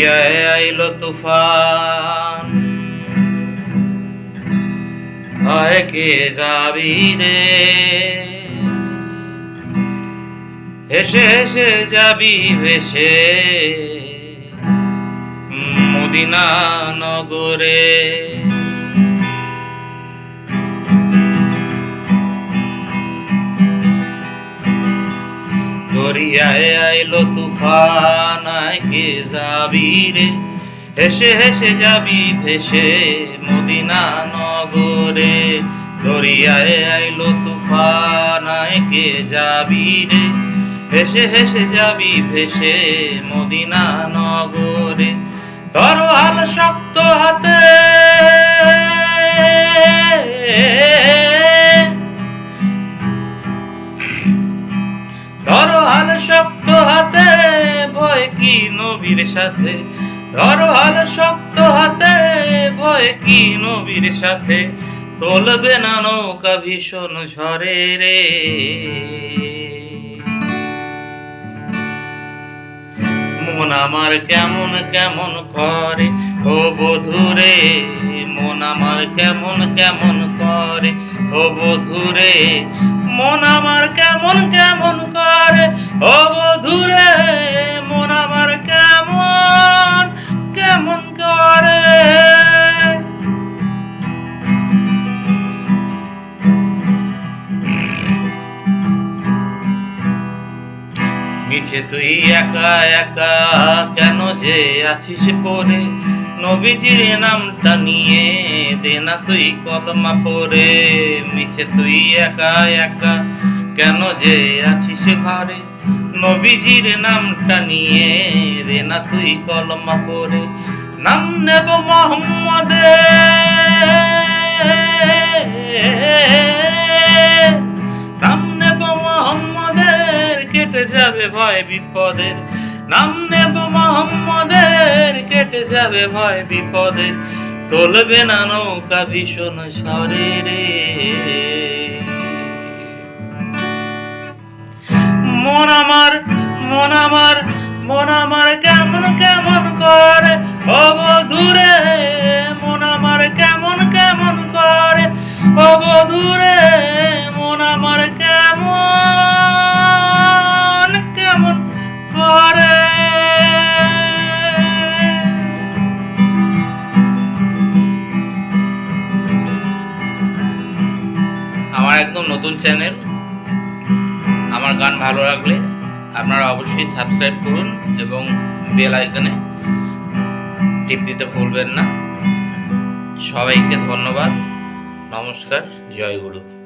আইলো তুফান। হয় কে যাবি রে? হেসে হেসে যাবি ভেসে মদিনা নগরে দরিয়ায় আইলো তুফান কে যাবি রে? হেসে হেসে যাবি ভেসে মদিনা নগরে। দরিয়ায় আইলো তুফান কে যাবি রে? হেসে হেসে যাবি ভেসে মদিনা নগরে। তরোয়াল শক্ত হাতে নবীর সাথে? ধরো হাল শক্ত হাতে, ভয় কি নবীর সাথে? তোলবে না নৌকা ভীষণ ঝরে রে। মন আমার কেমন কেমন করে, ও বধুরে, মন আমার কেমন কেমন করে, ও বধুরে, মন আমার কেমন কেমন করে, ও বধুরে। মিছে তুই একা একা, কেন যে আছিস পরে নবীজির নামটা নিয়ে দে না তুই কলমা পরে মিছে তুই একা একা, কেন যে আছিস ঘরে? নবীজির নামটা নিয়ে দে না তুই কলমা পরে নাম নেব মোহাম্মদের যাবে ভয় বিপদের নাম নেব মোহাম্মদের, কেটে যাবে ভয় বিপদের তোলবে না নৌকা ভীষণ স্বরে রে মন আমার মন আমার মন আমার কেমন কেমন আমার একদম নতুন চ্যানেল আমার গান ভালো লাগলে আপনারা অবশ্যই সাবস্ক্রাইব করুন এবং বেল আইকনে টিপ দিতে ভুলবেন না। সবাইকে ধন্যবাদ। নমস্কার। জয় গুরু।